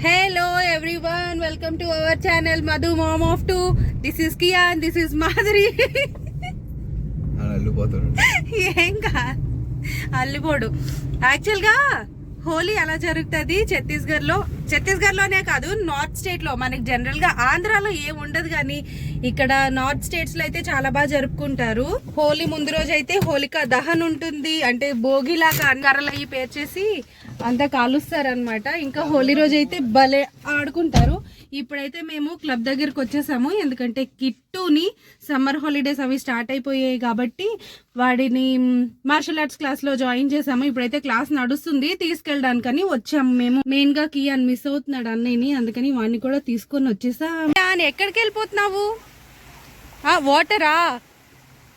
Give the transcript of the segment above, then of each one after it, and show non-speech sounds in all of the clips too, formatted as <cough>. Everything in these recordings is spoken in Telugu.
Hello everyone! welcome to our channel Madhu Mom of 2. This is Kian, this is Madhuri. <laughs> అల్లిపోడు. యాక్చువల్గా హోలీ ఎలా జరుగుతుంది? ఛత్తీస్గఢ్లో ఛత్తీస్గఢ్లోనే కాదు నార్త్ స్టేట్లో మనకి జనరల్గా ఆంధ్రాలో ఏం ఉండదు కానీ ఇక్కడ నార్త్ స్టేట్స్లో అయితే చాలా బాగా జరుపుకుంటారు. హోలీ ముందు రోజు అయితే హోలికా దహన్ ఉంటుంది. అంటే భోగిలాగా కర్రలు అవి పేర్చేసి అంతా కాలుస్తారు అనమాట ఇంకా హోలీ రోజు అయితే భలే ఆడుకుంటారు. ఇప్పుడైతే మేము క్లబ్ దగ్గరికి వచ్చేసాము. ఎందుకంటే కిట్టుని సమ్మర్ హాలిడేస్ అవి స్టార్ట్ అయిపోయాయి కాబట్టి వాడిని మార్షల్ ఆర్ట్స్ క్లాస్లో జాయిన్ చేసాము. ఇప్పుడైతే క్లాస్ నడుస్తుంది తీసుకెళ్ళడానికని వచ్చాము మేము. మెయిన్గా కియాన్ మిస్ అవుతున్నాడు అన్నయ్యని అందుకని వాడిని కూడా తీసుకొని వచ్చేసా ఎక్కడికి వెళ్ళిపోతున్నావు? ఆ, వాటరా?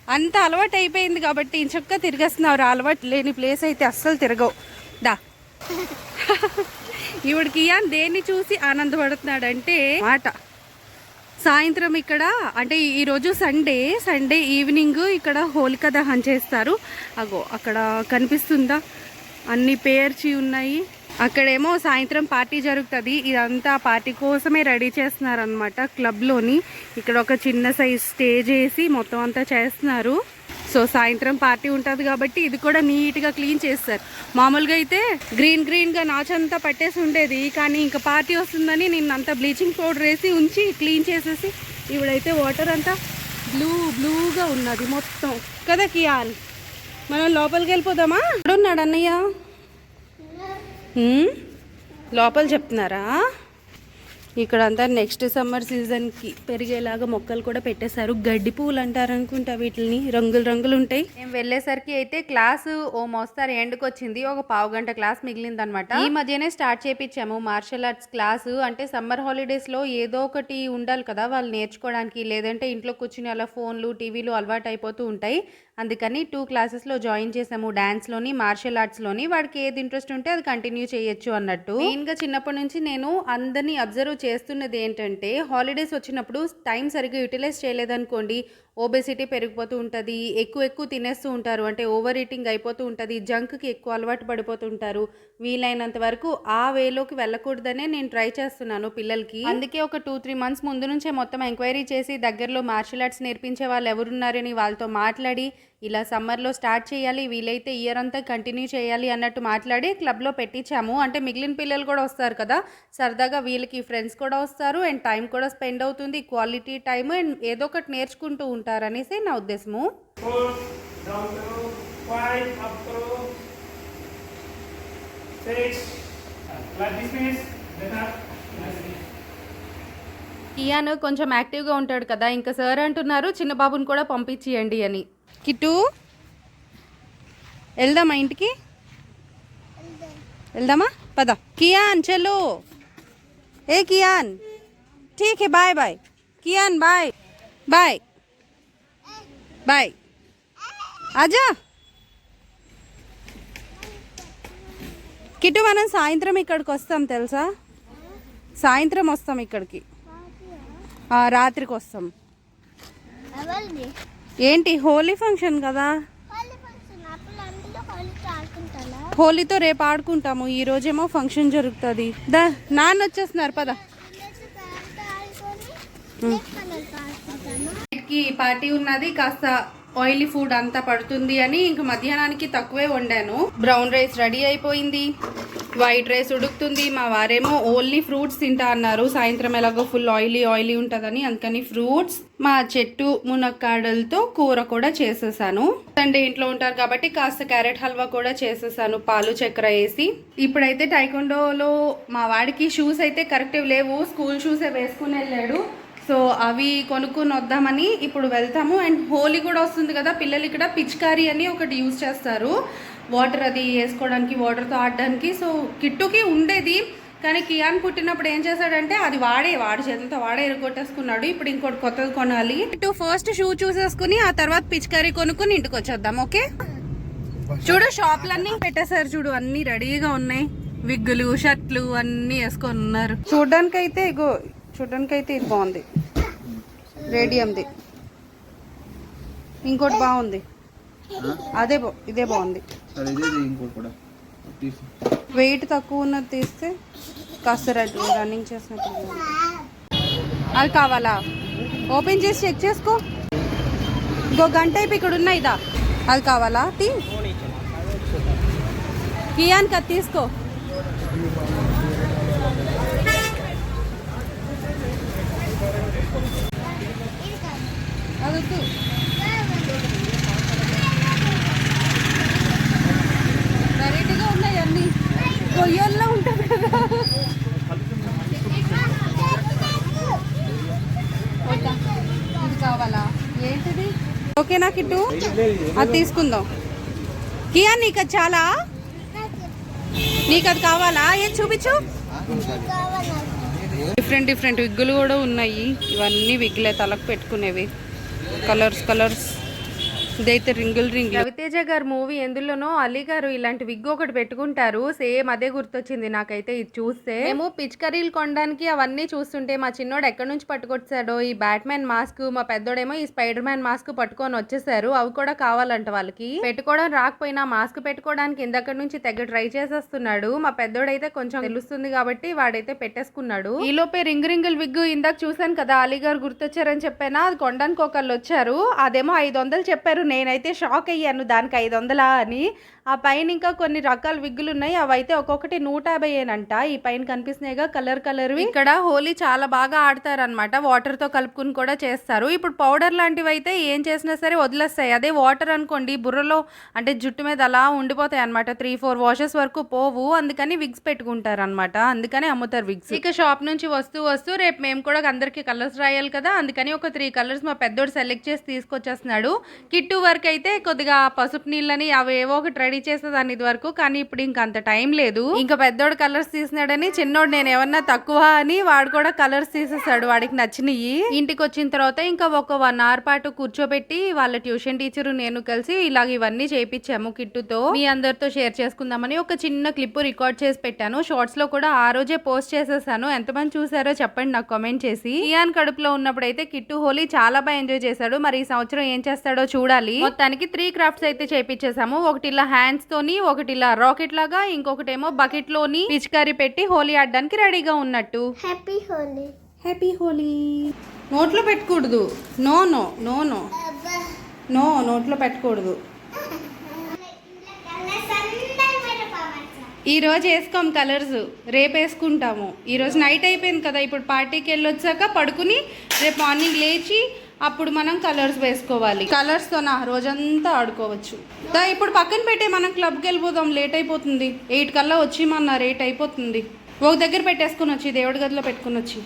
అంత అలవాటు అయిపోయింది కాబట్టి ఇంచక్క తిరిగేస్తున్నావు అలవాటు లేని ప్లేస్ అయితే అస్సలు తిరగవు. దా. <laughs> ఇప్పుడు ఇయాన్ దేన్ని చూసి ఆనందపడుతున్నాడంటే మాట. సాయంత్రం ఇక్కడ అంటే ఈరోజు సండే సండే ఈవినింగ్ ఇక్కడ హోలిక దహన్ చేస్తారు. అగో అక్కడ కనిపిస్తుందా? అన్ని పేర్చి ఉన్నాయి. అక్కడేమో సాయంత్రం పార్టీ జరుగుతుంది. ఇదంతా పార్టీ కోసమే రెడీ చేస్తున్నారు అనమాట క్లబ్లోని. ఇక్కడ ఒక చిన్న సైజ్ స్టేజ్ వేసి మొత్తం అంతా చేస్తున్నారు. సో సాయంత్రం పార్టీ ఉంటుంది కాబట్టి ఇది కూడా నీట్గా క్లీన్ చేస్తారు. మామూలుగా అయితే గ్రీన్ గ్రీన్గా నాచంతా పట్టేసి ఉండేది. కానీ ఇంకా పార్టీ వస్తుందని నేను అంతా బ్లీచింగ్ పౌడర్ వేసి ఉంచి క్లీన్ చేసేసి ఇవిడైతే వాటర్ అంతా బ్లూ బ్లూగా ఉన్నది మొత్తం. కదా కియాన్? మనం లోపలికి వెళ్ళిపోదామా? ఉన్నాడు అన్నయ్య? లోపల చెప్తున్నారా? ఇక్కడంతా నెక్స్ట్ సమ్మర్ సీజన్కి పెరిగేలాగా మొక్కలు కూడా పెట్టేశారు. గడ్డి పువ్వులు అంటారు అనుకుంటా వీటిని రంగులు రంగులు ఉంటాయి. మేము వెళ్ళేసరికి అయితే క్లాసు ఓ మోస్తారు ఎండ్కి వచ్చింది ఒక పావు గంట క్లాస్ మిగిలింది అనమాట ఈ మధ్యనే స్టార్ట్ చేపించాము మార్షల్ ఆర్ట్స్ క్లాసు అంటే సమ్మర్ హాలిడేస్లో ఏదో ఒకటి ఉండాలి కదా వాళ్ళు నేర్చుకోవడానికి. లేదంటే ఇంట్లో కూర్చుని అలా ఫోన్లు టీవీలు అలవాటు అయిపోతూ ఉంటాయి. అందుకని టూ క్లాసెస్లో జాయిన్ చేసాము డ్యాన్స్లోని మార్షల్ ఆర్ట్స్లోని వాడికి ఏది ఇంట్రెస్ట్ ఉంటే అది కంటిన్యూ చేయొచ్చు అన్నట్టు. మెయిన్గా చిన్నప్పటి నుంచి నేను అందరినీ అబ్జర్వ్ చేస్తున్నది ఏంటంటే హాలిడేస్ వచ్చినప్పుడు టైం సరిగ్గా యూటిలైజ్ చేయలేదనుకోండి ఓబెసిటీ పెరిగిపోతూ ఉంటుంది ఎక్కువ ఎక్కువ తినేస్తూ ఉంటారు అంటే ఓవర్ ఈటింగ్ అయిపోతూ ఉంటుంది జంక్కి ఎక్కువ అలవాటు పడిపోతూ ఉంటారు. వీలైనంత వరకు ఆ వేలోకి వెళ్ళకూడదనే నేను ట్రై చేస్తున్నాను పిల్లలకి. అందుకే ఒక టూ త్రీ మంత్స్ ముందు నుంచే మొత్తం ఎంక్వైరీ చేసి దగ్గరలో మార్షల్ ఆర్ట్స్ నేర్పించే వాళ్ళు ఎవరున్నారని వాళ్ళతో మాట్లాడి ఇలా సమ్మర్లో స్టార్ట్ చేయాలి వీలైతే ఇయర్ అంతా కంటిన్యూ చేయాలి అన్నట్టు మాట్లాడి క్లబ్లో పెట్టించాము. అంటే మిగిలిన పిల్లలు కూడా వస్తారు కదా సరదాగా వీళ్ళకి ఫ్రెండ్స్ కూడా వస్తారు అండ్ టైం కూడా స్పెండ్ అవుతుంది క్వాలిటీ టైం అండ్ ఏదో ఒకటి నేర్చుకుంటూ ఉంటారు అనేసి నా ఉద్దేశము. ఇయాన్ కొంచెం యాక్టివ్గా ఉంటాడు కదా ఇంకా సార్ అంటున్నారు చిన్న బాబుని కూడా పంపించేయండి అని. కిట్టు వెళ్దామా ఇంటికి? వెళ్దామా? పద. కియాన్ చలో ఏ Kian? ఠీక్ bye bye. Kiaan bye. Bye. Bye. ఆజా కిట్టు మనం సాయంత్రం ఇక్కడికి వస్తాం తెలుసా? సాయంత్రం వస్తాం ఇక్కడికి. రాత్రికి వస్తాం. ఏంటి హోలీ ఫంక్షన్ కదా? హోలీతో రేపు ఆడుకుంటాము ఈ రోజేమో ఫంక్షన్ జరుగుతుంది. దా నాన్న వచ్చేస్తున్నారు పద. అందరితో పార్టీ ఉన్నది కాస్త ఆయిలీ ఫుడ్ అంతా పడుతుంది అని ఇంక మధ్యాహ్నానికి తక్కువే వండాను. బ్రౌన్ రైస్ రెడీ అయిపోయింది. వైట్ రైస్ ఉడుకుతుంది. మా వారేమో ఓన్లీ ఫ్రూట్స్ తింటా అన్నారు. సాయంత్రం ఎలాగో ఫుల్ ఆయిలీ ఆయిలీ ఉంటుందని అందుకని ఫ్రూట్స్ మా చెట్టు మునక్కాడలతో కూర కూడా చేసేసాను. సండే ఇంట్లో ఉంటారు కాబట్టి కాస్త క్యారెట్ హల్వా కూడా చేసేసాను పాలు చక్కెర వేసి. ఇప్పుడైతే టైకొండోలో మా వాడికి షూస్ అయితే కరెక్ట్ లేవు. స్కూల్ షూసే వేసుకుని వెళ్ళాడు. సో అవి కొనుక్కొని వద్దామని ఇప్పుడు వెళ్తాము. అండ్ హోలీ కూడా వస్తుంది కదా పిల్లలు ఇక్కడ పిచ్కారీ అని ఒకటి యూజ్ చేస్తారు. వాటర్ అది వేసుకోవడానికి వాటర్తో ఆడడానికి. సో కిట్టుకి ఉండేది కానీ కియాన్ పుట్టినప్పుడు ఏం చేశాడంటే అది వాడే వాడి చేతులతో వాడే ఎరగొట్టేసుకున్నాడు ఇప్పుడు ఇంకోటి కొత్తది కొనాలి. ఇటు ఫస్ట్ షూ చూసేసుకుని ఆ తర్వాత పిచికారీ కొనుక్కుని ఇంటికి వచ్చేద్దాం ఓకే? చూడు షాప్లన్నీ పెట్టేశారు చూడు అన్ని రెడీగా ఉన్నాయి. విగ్గులు షర్ట్లు అన్నీ వేసుకొని ఉన్నారు. చూడడానికి అయితే ఇగో చూడడానికి అయితే ఇది బాగుంది. రేడియంది. ఇంకోటి బాగుంది. అదే బా- ఇదే బాగుంది. వెయిట్ తక్కువ ఉన్నది తీస్తే కాస్త రన్నింగ్ చేసినట్టు బాగుంది. అది కావాలా? ఓపెన్ చేసి చెక్ చేసుకో. ఇంకో గంట అయిపోయి ఇక్కడ ఉన్నాయి ఇదా. అది కావాలా? తీ. కియాన్కి అది తీసుకో అది వద్దు. వెరైటీగా ఉన్నాయి అన్ని. కొయ్యల్లో ఉంటుంది కదా. ఇది కావాలా? ఏంటిది? ఓకేనా కిట్టు అది తీసుకుందాం. కియా నీకు అది చాలా? నీకు అది కావాలా? ఏం చూపించు? డిఫరెంట్ డిఫరెంట్ విగ్గులు కూడా ఉన్నాయి. ఇవన్నీ విగ్గులే తలకు పెట్టుకునేవి. కలర్స్ కలర్స్ ఇదైతే రింగుల్ రింగ్ రవితేజ గారు మూవీ ఎందులోనో అలీ గారు ఇలాంటి విగ్ ఒకటి పెట్టుకుంటారు. సేమ్ అదే గుర్తొచ్చింది నాకైతే ఇది చూస్తే. మేము పిచ్కరీలు కొనడానికి అవన్నీ చూస్తుంటే మా చిన్నోడు ఎక్కడి నుంచి పట్టుకొచ్చాడో ఈ బ్యాట్మెన్ మాస్క్ మా పెద్దోడేమో ఈ స్పైడర్ మ్యాన్ మాస్క్ పట్టుకొని వచ్చేసారు. అవి కూడా కావాలంట వాళ్ళకి. పెట్టుకోవడం రాకపోయినా మాస్క్ పెట్టుకోవడానికి ఇందక్కడి నుంచి తెగ ట్రై చేసేస్తున్నాడు. మా పెద్దోడైతే కొంచెం తెలుస్తుంది కాబట్టి వాడైతే పెట్టేసుకున్నాడు. ఈ లోపే రింగ్ రింగుల్ విగ్ ఇందాక చూసాను కదా అలీ గారు గుర్తొచ్చారని చెప్పానా? అది కొనడానికి ఒకళ్ళు వచ్చారు. అదేమో ఐదు వందలు చెప్పారు నేనైతే షాక్ అయ్యాను దానికి ఐదు వందలా అని. ఆ పైన ఇంకా కొన్ని రకాల విగ్గులు ఉన్నాయి అవి అయితే ఒక్కొక్కటి నూట యాభై ఏనంట ఈ పైన కనిపిస్తున్నాయిగా కలర్ కలర్ ఇక్కడ హోలీ చాలా బాగా ఆడతారు అనమాట వాటర్తో కలుపుకుని కూడా చేస్తారు. ఇప్పుడు పౌడర్ లాంటివి అయితే ఏం చేసినా సరే వదిలేస్తాయి. అదే వాటర్ అనుకోండి బుర్రలో అంటే జుట్టు మీద అలా ఉండిపోతాయి అనమాట త్రీ ఫోర్ వాషెస్ వరకు పోవు. అందుకని విగ్స్ పెట్టుకుంటారు అనమాట అందుకని అమ్ముతారు విగ్స్. ఇక షాప్ నుంచి వస్తూ వస్తూ రేపు మేము కూడా అందరికి కలర్స్ రాయాలి కదా. అందుకని ఒక త్రీ కలర్స్ మా పెద్దోడు సెలెక్ట్ చేసి తీసుకొచ్చేస్తున్నాడు. కిట్టు వరకు అయితే కొద్దిగా పసుపు నీళ్ళని అవి ఏవో ఒకటి రెడీ చేసేదాన్ని ఇది వరకు కానీ ఇప్పుడు ఇంకా అంత టైం లేదు. ఇంకా పెద్దోడు కలర్స్ తీసినాడని చిన్నోడు నేను ఏమన్నా తక్కువ అని వాడు కూడా కలర్స్ తీసేసాడు వాడికి నచ్చినవి ఇంటికి వచ్చిన తర్వాత ఇంకా ఒక వన్ అవర్ పాటు కూర్చోబెట్టి వాళ్ళ ట్యూషన్ టీచర్ నేను కలిసి ఇలాగ ఇవన్నీ చేయించాము కిట్టుతో. మీ అందరితో షేర్ చేసుకుందామని ఒక చిన్న క్లిప్ రికార్డ్ చేసి పెట్టాను. షార్ట్స్లో కూడా ఆ రోజే పోస్ట్ చేసేసాను. ఎంతమంది చూసారో చెప్పండి నాకు కామెంట్ చేసి. ఇయాన్ కడుపులో ఉన్నప్పుడు అయితే కిట్టు హోలీ చాలా బాగా ఎంజాయ్ చేశాడు. మరి ఈ సంవత్సరం ఏం చేస్తాడో చూడాలి. మొత్తానికి త్రీ క్రాఫ్ట్స్ అయితే చేపించేసాము ఒకటి ఇలా హ్యాండ్స్ తోని ఒకటి ఇలా రాకెట్ లాగా ఇంకొకటేమో బకెట్లోని పిచికారి పెట్టి హోలీ ఆడడానికి రెడీగా ఉన్నట్టు. హ్యాపీ హోలీ హ్యాపీ హోలీ నోట్లో పెట్టకూడదు. No no no no. No నోట్లో పెట్టకూడదు. ఈ రోజు వేసుకోం కలర్స్. రేపు వేసుకుంటాము. ఈ రోజు నైట్ అయిపోయింది కదా ఇప్పుడు పార్టీకి వెళ్ళొచ్చాక పడుకుని రేపు మార్నింగ్ లేచి అప్పుడు మనం కలర్స్ వేసుకోవాలి. కలర్స్తో నా రోజంతా ఆడుకోవచ్చు. దా ఇప్పుడు పక్కన పెట్టే మనం క్లబ్కి వెళ్ళిపోదాం లేట్ అయిపోతుంది. ఎయిట్ కల్లా వచ్చి మన రేట్ అయిపోతుంది. ఒక దగ్గర పెట్టేసుకుని వచ్చి దేవుడి గదిలో పెట్టుకుని వచ్చి.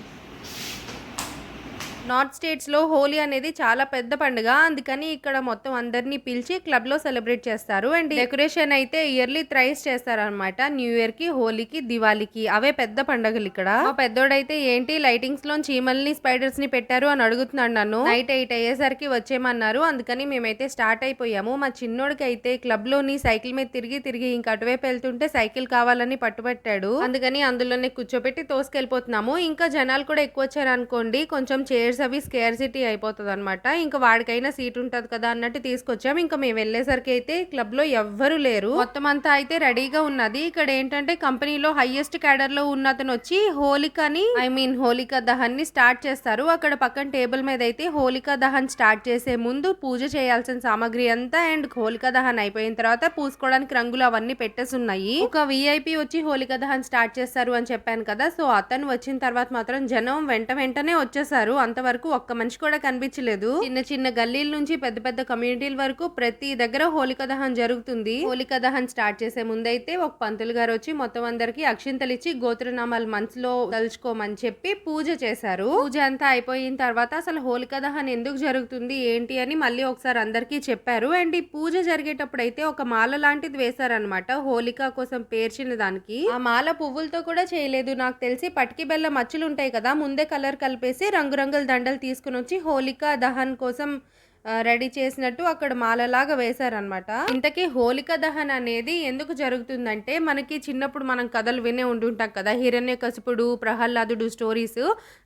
నార్త్ స్టేట్స్లో హోలీ అనేది చాలా పెద్ద పండుగ. అందుకని ఇక్కడ మొత్తం అందరినీ పిలిచి క్లబ్లో సెలబ్రేట్ చేస్తారు. అండ్ డెకరేషన్ అయితే ఇయర్లీ థ్రైస్ చేస్తారనమాట న్యూ ఇయర్కి హోలీకి దివాళీకి. అవే పెద్ద పండుగలు ఇక్కడ. మా పెద్దోడైతే ఏంటి లైటింగ్స్లో చీమల్ని స్పైడర్స్ని పెట్టారు అని అడుగుతున్నాడు నన్ను. నైట్ ఎయిట్ అయ్యేసరికి వచ్చేయమన్నారు. అందుకని మేమైతే స్టార్ట్ అయిపోయాము. మా చిన్నోడికి అయితే క్లబ్లోని సైకిల్ మీద తిరిగి తిరిగి ఇంకా అటువైపు వెళ్తుంటే సైకిల్ కావాలని పట్టుబట్టాడు. అందుకని అందులోనే కూర్చోబెట్టి తోసుకెళ్ళిపోతున్నాము. ఇంకా జనాలు కూడా ఎక్కువ వచ్చారు అనుకోండి కొంచెం చైర్స్ అవి స్కేర్ సిటీ అయిపోతుంది అనమాట ఇంకా వాడికైనా సీట్ ఉంటుంది కదా అన్నట్టు తీసుకొచ్చాం ఇంకా మేము వెళ్ళేసరికి అయితే క్లబ్లో ఎవ్వరు లేరు. మొత్తం అంతా అయితే రెడీగా ఉన్నది. ఇక్కడ ఏంటంటే కంపెనీలో హైయెస్ట్ క్యాడర్లో ఉన్న అతను వచ్చి హోలికని I mean Holika Dahan start చేస్తారు. అక్కడ పక్కన టేబుల్ మీద అయితే హోలికా దహన్ స్టార్ట్ చేసే ముందు పూజ చేయాల్సిన సామాగ్రి అంతా అండ్ హోలికా దహన్ అయిపోయిన తర్వాత పూసుకోవడానికి రంగులు అవన్నీ పెట్టేసి ఉన్నాయి. ఒక విఐపి వచ్చి హోలికా దహన్ స్టార్ట్ చేస్తారు అని చెప్పాను కదా. సో అతను వచ్చిన తర్వాత మాత్రం జనం వెంట వెంటనే వచ్చేసారు. అంత వరకు ఒక్క మనిషి కూడా కనిపించలేదు. చిన్న చిన్న గల్లీల నుంచి పెద్ద పెద్ద కమ్యూనిటీల వరకు ప్రతి దగ్గర హోలిక దహన్ జరుగుతుంది. హోలిక దహన్ స్టార్ట్ చేసే ముందైతే ఒక పంతులు గారు వచ్చి మొత్తం అందరికి అక్షింతలు ఇచ్చి గోత్రనామాలు మనసులో తలుచుకోమని చెప్పి పూజ చేశారు. పూజ అంతా అయిపోయిన తర్వాత అసలు హోలిక దహన్ ఎందుకు జరుగుతుంది ఏంటి అని మళ్ళీ ఒకసారి అందరికీ చెప్పారు. అండ్ ఈ పూజ జరిగేటప్పుడు అయితే ఒక మాల లాంటిది వేశారనమాట హోలిక కోసం పేర్చిన దానికి. ఆ మాల పువ్వులతో కూడా చేయలేదు. నాకు తెలిసి పటికి బెల్ల మచ్చలు ఉంటాయి కదా ముందే కలర్ కలిపేసి రంగురంగుల దండలు తీసుకుని వచ్చి హోలికా దహన్ కోసం రెడీ చేసినట్టు అక్కడ మాలలాగా వేశారనమాట ఇంతకీ హోలిక దహన్ అనేది ఎందుకు జరుగుతుందంటే మనకి చిన్నప్పుడు మనం కథలు వినే ఉంటుంటాం కదా హిరణ్య కసుపుడు ప్రహ్లాదుడు స్టోరీస్.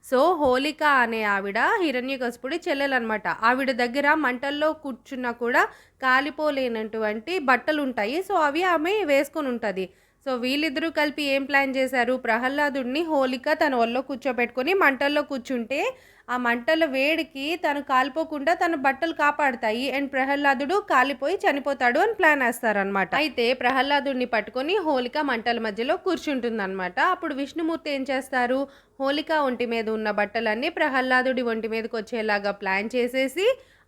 సో హోలిక అనే ఆవిడ హిరణ్య కసుపుడి చెల్లెలనమాట ఆవిడ దగ్గర మంటల్లో కూర్చున్నా కూడా కాలిపోలేనటువంటి బట్టలు ఉంటాయి సో అవి ఆమె వేసుకొని ఉంటుంది. సో వీళ్ళిద్దరూ కలిపి ఏం ప్లాన్ చేశారు? ప్రహ్లాదుడిని హోలిక తన ఒళ్ళో కూర్చోబెట్టుకొని మంటల్లో కూర్చుంటే ఆ మంటల వేడికి తను కాలిపోకుండా తన బట్టలు కాపాడతాయి అండ్ ప్రహ్లాదుడు కాలిపోయి చనిపోతాడు అని ప్లాన్ వేస్తారనమాట అయితే ప్రహ్లాదుడిని పట్టుకొని హోలిక మంటల మధ్యలో కూర్చుంటుందన్నమాట. అప్పుడు విష్ణుమూర్తి ఏం చేస్తారు? హోలిక ఒంటి మీద ఉన్న బట్టలన్నీ ప్రహ్లాదుడి ఒంటి మీదకి వచ్చేలాగా ప్లాన్ చేసేసి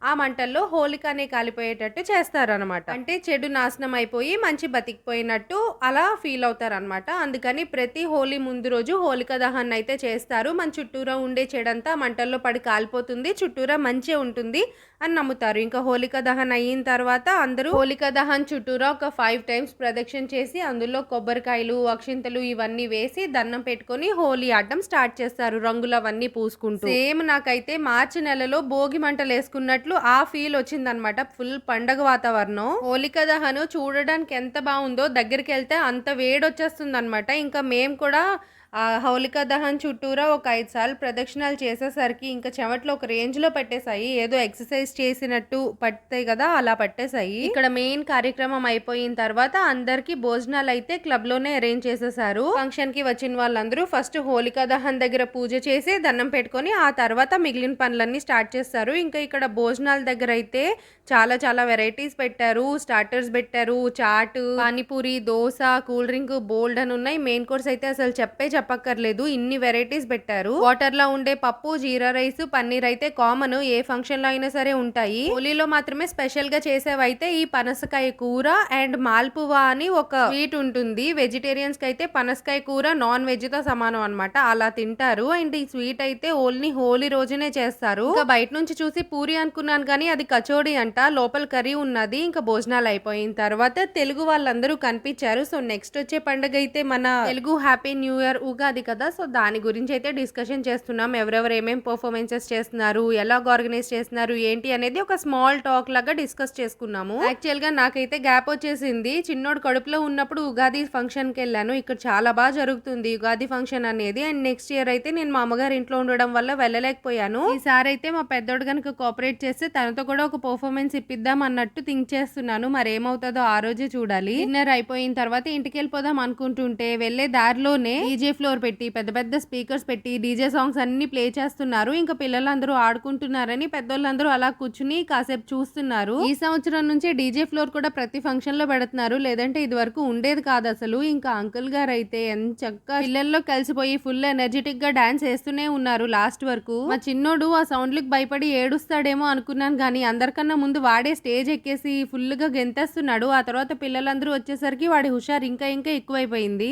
ఆ మంటల్లో హోలికనే కాలిపోయేటట్టు చేస్తారనమాట అంటే చెడు నాశనం అయిపోయి మంచి బతికిపోయినట్టు అలా ఫీల్ అవుతారనమాట అందుకని ప్రతి హోలీ ముందు రోజు హోలిక దహన్ అయితే చేస్తారు. మన చుట్టూరా ఉండే చెడంతా మంటల్లో పడి కాలిపోతుంది. చుట్టూరా మంచి ఉంటుంది అని నమ్ముతారు. ఇంకా హోలిక దహన్ అయిన తర్వాత అందరూ హోలిక దహన్ చుట్టూరా ఒక ఫైవ్ టైమ్స్ ప్రదక్షిణ చేసి అందులో కొబ్బరికాయలు అక్షింతలు ఇవన్నీ వేసి దండం పెట్టుకొని హోలీ ఆడడం స్టార్ట్ చేస్తారు. రంగులు అవన్నీ పూసుకుంటూ. సేమ్ నాకైతే మార్చి నెలలో భోగి మంటలు వేసుకున్నట్లు ఆ ఫీల్ వచ్చిందనమాట ఫుల్ పండగ వాతావరణం. హోలిక దహను చూడడానికి ఎంత బాగుందో దగ్గరికి వెళ్తే అంత వేడి వచ్చేస్తుంది అనమాట ఇంకా మేము కూడా ఆ హౌలిక దహన్ చుట్టూరా ఒక ఐదు సార్లు ప్రదక్షిణాలు చేసేసరికి ఇంకా చెమట్లో ఒక రేంజ్లో పట్టేశాయి. ఏదో ఎక్సర్సైజ్ చేసినట్టు పట్టాయి కదా అలా పట్టేశాయి. ఇక్కడ మెయిన్ కార్యక్రమం అయిపోయిన తర్వాత అందరికీ భోజనాలు అయితే క్లబ్లోనే అరేంజ్ చేసేసారు ఫంక్షన్కి వచ్చిన వాళ్ళందరూ ఫస్ట్ హోలికా దహన్ దగ్గర పూజ చేసి దండం పెట్టుకొని ఆ తర్వాత మిగిలిన పనులన్నీ స్టార్ట్ చేస్తారు. ఇంకా ఇక్కడ భోజనాల దగ్గర అయితే చాలా చాలా వెరైటీస్ పెట్టారు. స్టార్టర్స్ పెట్టారు చాట్ పానీపూరి దోశ కూల్ డ్రింక్ బోల్డ్ అని ఉన్నాయి. మెయిన్ కోర్స్ అయితే అసలు చెప్పే చెప్పక్కర్లేదు. ఇన్ని వెరైటీస్ పెట్టారు. వాటర్లో ఉండే పప్పు జీరా రైస్ పన్నీర్ అయితే కామన్. ఏ ఫంక్షన్లో అయినా సరే ఉంటాయి. హోలీలో మాత్రమే స్పెషల్గా చేసేవైతే ఈ పనసకాయ కూర అండ్ మాల్పువా అని ఒక స్వీట్ ఉంటుంది. వెజిటేరియన్స్కి అయితే పనసకాయ కూర నాన్ వెజ్తో సమానం అన్నమాట. అలా తింటారు. అండ్ ఈ స్వీట్ అయితే ఓన్లీ హోలీ రోజునే చేస్తారు. ఇంకా బయట నుంచి చూసి పూరి అనుకున్నాను కానీ అది కచోడి అంట. లోపల కర్రీ ఉన్నది. ఇంకా భోజనాలు అయిపోయిన తర్వాత తెలుగు వాళ్ళందరూ కనిపించారు. సో నెక్స్ట్ వచ్చే పండుగ అయితే మన Telugu happy new year Ugadi కదా? సో దాని గురించి అయితే డిస్కషన్ చేస్తున్నాం. ఎవరెవరు ఏమేం పర్ఫార్మెన్సెస్ చేస్తున్నారు? ఎలాగ ఆర్గనైజ్ చేస్తున్నారు? ఏంటి అనేది ఒక స్మాల్ టాక్ లాగా డిస్కస్ చేసుకున్నాము. యాక్చువల్గా నాకైతే గ్యాప్ వచ్చేసింది. చిన్నోడు కడుపులో ఉన్నప్పుడు ఉగాది ఫంక్షన్కి వెళ్ళాను ఇక్కడ చాలా బాగా జరుగుతుంది ఉగాది ఫంక్షన్ అనేది. అండ్ నెక్స్ట్ ఇయర్ అయితే నేను మా అమ్మగారి ఇంట్లో ఉండడం వల్ల వెళ్ళలేకపోయాను. ఈసారి అయితే మా పెద్దోడు కనుక కోఆపరేట్ చేస్తే తనతో కూడా ఒక పర్ఫార్మెన్స్ ఇప్పిద్దాం అన్నట్టు థింక్ చేస్తున్నాను. మరి ఏమవుతుందో ఆ రోజే చూడాలి. డిన్నర్ అయిపోయిన తర్వాత ఇంటికి వెళ్ళిపోదాం అనుకుంటుంటే వెళ్ళే దారిలోనే డీజే ఫ్లోర్ పెట్టి పెద్ద పెద్ద స్పీకర్స్ పెట్టి డీజే సాంగ్స్ అన్నీ ప్లే చేస్తున్నారు. ఇంకా పిల్లలందరూ ఆడుకుంటున్నారని పెద్దోళ్ళందరూ అలా కూర్చుని కాసేపు చూస్తున్నారు. ఈ సంవత్సరం నుంచే డీజే ఫ్లోర్ కూడా ప్రతి ఫంక్షన్లో పెడుతున్నారు. లేదంటే ఇది వరకు ఉండేది కాదు అసలు. ఇంకా అంకుల్ గారు అయితే ఎంత చక్కగా పిల్లల్లో కలిసిపోయి ఫుల్ ఎనర్జెటిక్గా డాన్స్ వేస్తూనే ఉన్నారు లాస్ట్ వరకు. మా చిన్నోడు ఆ సౌండ్లకు భయపడి ఏడుస్తాడేమో అనుకున్నాను కానీ అందరికన్నా ముందు వాడే స్టేజ్ ఎక్కేసి ఫుల్గా గెంతేస్తున్నాడు. ఆ తర్వాత పిల్లలందరూ వచ్చేసరికి వాడి హుషారు ఇంకా ఇంకా ఎక్కువైపోయింది.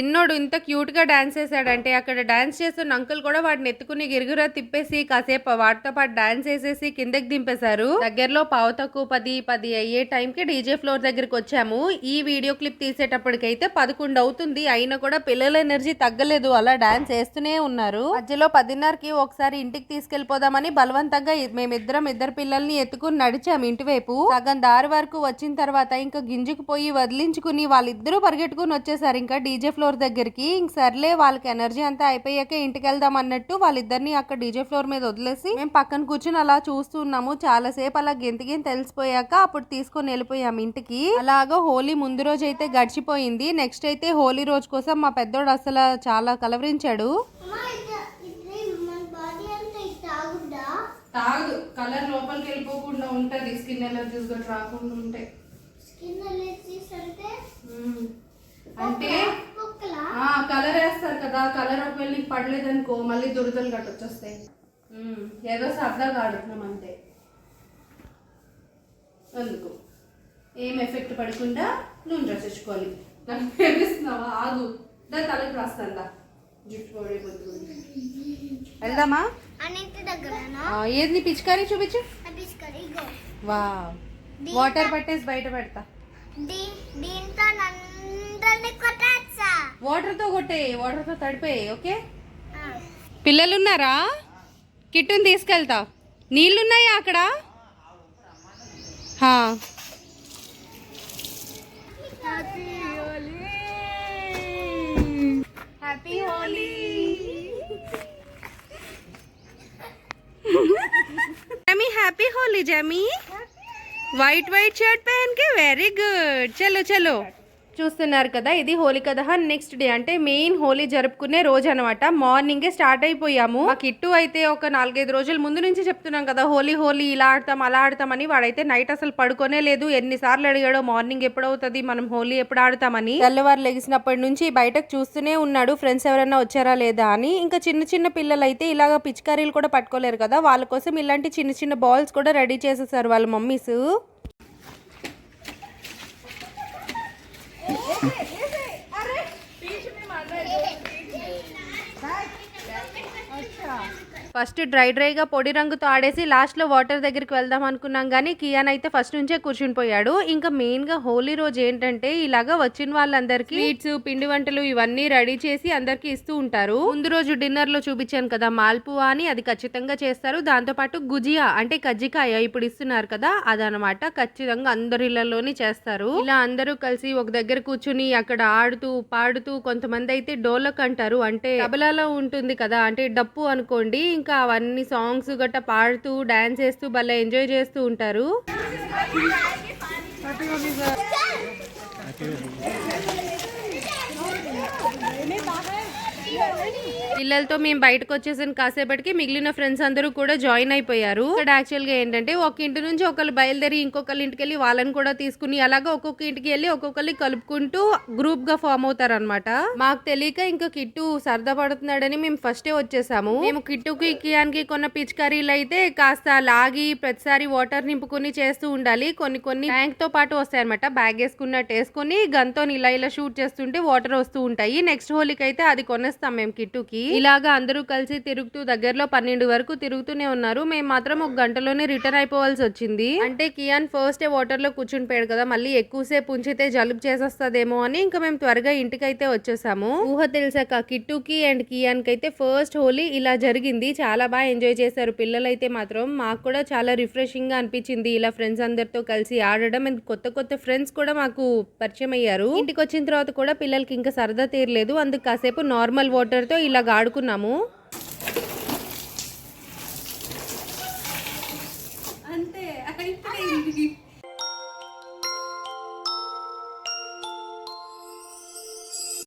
చిన్నోడు ఇంత క్యూట్గా డాన్స్ చేశాడంటే అక్కడ డాన్స్ చేస్తున్న అంకుల్ కూడా వాడిని ఎత్తుకుని గిరుగురా తిప్పేసి కాసేపు వాటితో పాటు డాన్స్ వేసేసి కిందకి దింపేశారు. దగ్గరలో పావు తక్కువ పది పది అయ్యే టైంకి డీజే ఫ్లోర్ దగ్గరికి వచ్చాము. ఈ వీడియో క్లిప్ తీసేటప్పటికైతే పదకొండు అవుతుంది. అయినా కూడా పిల్లల ఎనర్జీ తగ్గలేదు. అలా డాన్స్ వేస్తూనే ఉన్నారు. మధ్యలో పదిన్నరకి ఒకసారి ఇంటికి తీసుకెళ్ళిపోదామని బలవంతంగా మేమిద్దరం ఇద్దరు పిల్లల్ని ఎత్తుకుని నడిచాము ఇంటి వైపు సగం దారి వరకు వచ్చిన తర్వాత ఇంకా గింజుకుపోయి వదిలించుకుని వాళ్ళిద్దరూ పరిగెట్టుకుని వచ్చేసారు. ఇంకా డీజే ఫ్లోర్ దగ్గరికి. ఇంక సర్లే వాళ్ళకి ఎనర్జీ అంతా అయిపోయాక ఇంటికి వెళ్దాం అన్నట్టు వాళ్ళిద్దరిని అక్కడ డీజే ఫ్లోర్ మీద వదిలేసి మేము పక్కన కూర్చుని అలా చూస్తున్నాము చాలా సేపు అలా గెంతి గెంతి తెలిసిపోయాక అప్పుడు తీసుకొని వెళ్ళిపోయాము ఇంటికి. అలాగా హోలీ ముందు రోజు అయితే గడిచిపోయింది. నెక్స్ట్ అయితే హోలీ రోజు కోసం మా పెద్దోడు అసలు చాలా కలవరించాడు. అమ్మా ఇది ఇది మన బాడీ అంతా ఇది తాగుద్దా తాగు కలర్ లోపలికి వెళ్ళిపోకుండా ఉంటది. స్కిన్ ఎలర్జీస్ గట్రా రాకుండా ఉంటాయి స్కిన్ అలర్జీస్ అంటే? అంటే కలర్ వేస్తారు కదా కలర్ ఒకవేళ నీకు పడలేదనుకో మళ్ళీ దురదలు గట్ట వచ్చేస్తాయి ఏదో సరదాగా ఆడుతున్నాం అంతే. అందుకు ఏం ఎఫెక్ట్ పడకుండా నూనె రచించుకోవాలి నాకు ప్రేమిస్తున్నావా ఆగు. దాని తలకు రాస్తాందా? జుట్టు వెళ్దామా? అన్నింటి దగ్గరనా? ఆ, ఏది నీ పిచికారీ చూపించు. వా వాటర్ పట్టేసి బయట పెడతా. దీ దీంతో అందరిని వాటర్తో కొట్టే వాటర్తో తడిపోయి ఓకే పిల్లలున్నారా? కిట్టుని తీసుకెళ్తా. నీళ్ళున్నాయా అక్కడ? హ్యాపీ హోలీ जमी हैप्पी होली जमी व्हाइट व्हाइट शर्ट पहन के वेरी गुड चलो चलो చూస్తున్నారు కదా ఇది హోలీ దహన్ నెక్స్ట్ డే అంటే మెయిన్ హోలీ జరుపుకునే రోజు అనమాట మార్నింగే స్టార్ట్ అయిపోయాము. మా కిట్టు అయితే ఒక నాలుగైదు రోజుల ముందు నుంచి చెప్తున్నాం కదా హోలీ హోలీ ఇలా ఆడతాం అలా ఆడతామని వాడైతే నైట్ అసలు పడుకోనే లేదు. ఎన్నిసార్లు అడిగాడో మార్నింగ్ ఎప్పుడవుతుంది మనం హోలీ ఎప్పుడు ఆడతామని. తెల్లవారు లెగిసినప్పటి నుంచి బయటకు చూస్తూనే ఉన్నాడు. ఫ్రెండ్స్ ఎవరైనా వచ్చారా లేదా అని. ఇంకా చిన్న చిన్న పిల్లలు అయితే ఇలాగ పిచికారీలు కూడా పట్టుకోలేరు కదా. వాళ్ళ కోసం ఇలాంటి చిన్న చిన్న బాల్స్ కూడా రెడీ చేసేసారు వాళ్ళ మమ్మీస్ Yeah. ఫస్ట్ డ్రై డ్రైగా పొడి రంగుతో ఆడేసి లాస్ట్లో వాటర్ దగ్గరికి వెళ్దాం అనుకున్నాం కానీ కియాన్ అయితే ఫస్ట్ నుంచే కూర్చుని పోయాడు. ఇంకా మెయిన్గా హోలీ రోజు ఏంటంటే ఇలాగా వచ్చిన వాళ్ళందరికీ స్వీట్స్ పిండి వంటలు ఇవన్నీ రెడీ చేసి అందరికి ఇస్తూ ఉంటారు. ముందు రోజు డిన్నర్లో చూపించాను కదా మాల్పువా అని అది ఖచ్చితంగా చేస్తారు. దాంతో పాటు గుజియా అంటే కజ్జికాయ ఇప్పుడు ఇస్తున్నారు కదా అదనమాట. ఖచ్చితంగా అందరి ఇళ్ళలోని చేస్తారు. ఇలా అందరూ కలిసి ఒక దగ్గర కూర్చుని అక్కడ ఆడుతూ పాడుతూ కొంతమంది అయితే డోలక్ అంటారు. అంటే తబలాలో ఉంటుంది కదా అంటే డప్పు అనుకోండి. ఇంకా అవన్నీ సాంగ్స్ గట్ట పాడుతూ డాన్స్ చేస్తూ భలే ఎంజాయ్ చేస్తూ ఉంటారు. పిల్లలతో మేము బయటకు వచ్చేసిన కాసేపటికి మిగిలిన ఫ్రెండ్స్ అందరూ కూడా జాయిన్ అయిపోయారు. ఇక్కడ యాక్చువల్గా ఏంటంటే ఒక ఇంటి నుంచి ఒకళ్ళు బయలుదేరి ఇంకొకళ్ళ ఇంటికి వెళ్ళి వాళ్ళని కూడా తీసుకుని అలాగా ఒక్కొక్క ఇంటికి వెళ్ళి ఒక్కొక్కరిని కలుపుకుంటూ గ్రూప్గా ఫామ్ అవుతారు అనమాట మాకు తెలియక ఇంకా కిట్టు సరదా పడుతున్నాడని మేము ఫస్టే వచ్చేసాము. మేము కిట్టుకి కియాన్కి కొన్న పిచికారీలు అయితే కాస్త లాగి ప్రతిసారి వాటర్ నింపుకుని చేస్తూ ఉండాలి. కొన్ని కొన్ని ట్యాంక్తో పాటు వస్తాయి అనమాట బ్యాగ్ వేసుకున్నట్టు వేసుకుని గన్తో ఇలా ఇలా షూట్ చేస్తుంటే వాటర్ వస్తూ ఉంటాయి. నెక్స్ట్ హోలీకి అయితే అది కొనేస్తాం మేము కిట్టుకి. ఇలాగా అందరూ కలిసి తిరుగుతూ దగ్గరలో పన్నెండు వరకు తిరుగుతూనే ఉన్నారు. మేము మాత్రం ఒక గంటలోనే రిటర్న్ అయిపోవాల్సి వచ్చింది. అంటే కియాన్ ఫస్ట్ వాటర్లో కూర్చుని పోయాడు కదా మళ్ళీ ఎక్కువసేపు ఉంచితే జలుబు చేసేస్తదేమో అని ఇంకా మేము త్వరగా ఇంటికైతే వచ్చేసాము. ఊహ తెలిసాక కిట్టుకి అండ్ కియాన్ కైతే అయితే ఫస్ట్ హోలీ ఇలా జరిగింది. చాలా బాగా ఎంజాయ్ చేశారు. పిల్లలైతే మాత్రం మాకు కూడా చాలా రిఫ్రెషింగ్గా అనిపించింది. ఇలా ఫ్రెండ్స్ అందరితో కలిసి ఆడడం అండ్ కొత్త కొత్త ఫ్రెండ్స్ కూడా మాకు పరిచయం అయ్యారు. ఇంటికి వచ్చిన తర్వాత కూడా పిల్లలకి ఇంకా సరదా తీరలేదు. అందుకు కాసేపు నార్మల్ వాటర్తో ఇలా వాడుకున్నాము. అంతే అయిపోయింది.